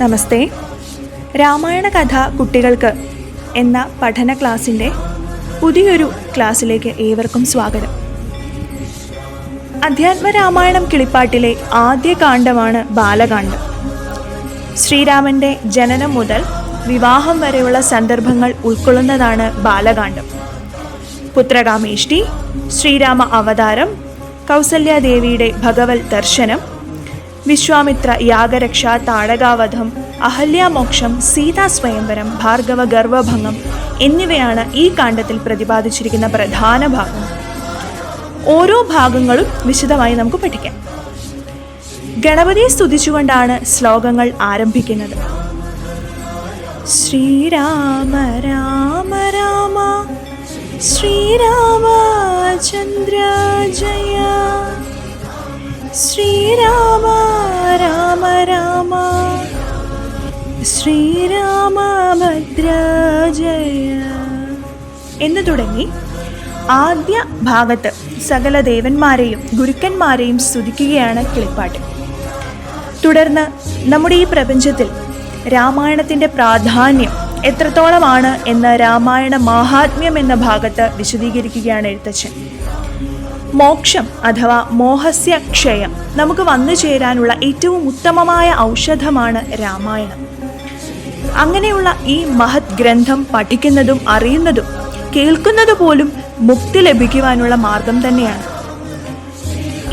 നമസ്തേ. രാമായണ കഥ കുട്ടികൾക്ക് എന്ന പഠന ക്ലാസ്സിന്റെ പുതിയൊരു ക്ലാസ്സിലേക്ക് ഏവർക്കും സ്വാഗതം. അധ്യാത്മ രാമായണം കിളിപ്പാട്ടിലെ ആദ്യ കാണ്ഡമാണ് ബാലകാണ്ഡം. ശ്രീരാമന്റെ ജനനം മുതൽ വിവാഹം വരെയുള്ള സന്ദർഭങ്ങൾ ഉൾക്കൊള്ളുന്നതാണ് ബാലകാണ്ഡം. പുത്രകാമേഷ്ടി ശ്രീരാമ അവതാരം കൗസല്യാദേവിയുടെ ഭഗവത് ദർശനം വിശ്വാമിത്ര യാഗരക്ഷ താടകാവധം അഹല്യാമോക്ഷം സീതാ സ്വയംവരം ഭാർഗവ ഗർവഭംഗം എന്നിവയാണ് ഈ കാണ്ഡത്തിൽ പ്രതിപാദിച്ചിരിക്കുന്ന പ്രധാന ഭാഗം. ഓരോ ഭാഗങ്ങളും വിശദമായി നമുക്ക് പഠിക്കാം. ഗണപതിയെ സ്തുതിച്ചുകൊണ്ടാണ് ശ്ലോകങ്ങൾ ആരംഭിക്കുന്നത്. ശ്രീരാമ രാമ രാമ ശ്രീരാമചന്ദ്ര ജയ ശ്രീരാമ രാമ രാമ. ശ്രീരാമഭദ്ര ജയ എന്ന് തുടങ്ങി ആദ്യ ഭാഗത്ത് സകല ദേവന്മാരെയും ഗുരുക്കന്മാരെയും സ്തുതിക്കുകയാണ് കിളിപ്പാട്ട്. തുടർന്ന് നമ്മുടെ ഈ പ്രപഞ്ചത്തിൽ രാമായണത്തിന്റെ പ്രാധാന്യം എത്രത്തോളമാണ് എന്ന് രാമായണ മാഹാത്മ്യം എന്ന ഭാഗത്ത് വിശദീകരിക്കുകയാണ് എഴുത്തച്ഛൻ. മോക്ഷം അഥവാ മോഹസ്യ ക്ഷയം നമുക്ക് വന്നു ചേരാനുള്ള ഏറ്റവും ഉത്തമമായ ഔഷധമാണ് രാമായണം. അങ്ങനെയുള്ള ഈ മഹത് ഗ്രന്ഥം പഠിക്കുന്നതും അറിയുന്നതും കേൾക്കുന്നത് പോലും മുക്തി ലഭിക്കുവാനുള്ള മാർഗം തന്നെയാണ്.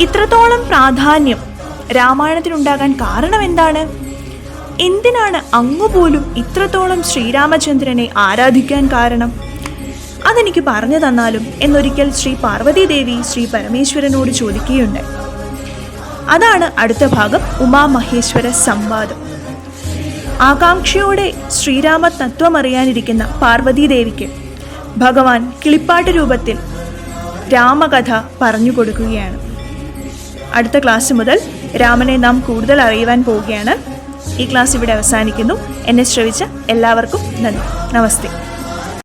ഇത്രത്തോളം പ്രാധാന്യം രാമായണത്തിനുണ്ടാകാൻ കാരണം എന്താണ്? എന്തിനാണ് അങ്ങുപോലും ഇത്രത്തോളം ശ്രീരാമചന്ദ്രനെ ആരാധിക്കാൻ കാരണം? അതെനിക്ക് പറഞ്ഞു തന്നാലും എന്നൊരിക്കൽ ശ്രീ പാർവതീദേവി ശ്രീ പരമേശ്വരനോട് ചോദിക്കുകയുണ്ടായി. അതാണ് അടുത്ത ഭാഗം ഉമാമഹേശ്വര സംവാദം. ആകാംക്ഷയോടെ ശ്രീരാമ തത്വമറിയാനിരിക്കുന്ന പാർവതി ദേവിക്ക് ഭഗവാൻ കിളിപ്പാട്ട് രൂപത്തിൽ രാമകഥ പറഞ്ഞു കൊടുക്കുകയാണ്. അടുത്ത ക്ലാസ് മുതൽ രാമനെ നാം കൂടുതൽ അറിയുവാൻ പോവുകയാണ്. ഈ ക്ലാസ് ഇവിടെ അവസാനിക്കുന്നു. എന്നെ ശ്രവിച്ച എല്ലാവർക്കും നന്ദി. നമസ്തേ.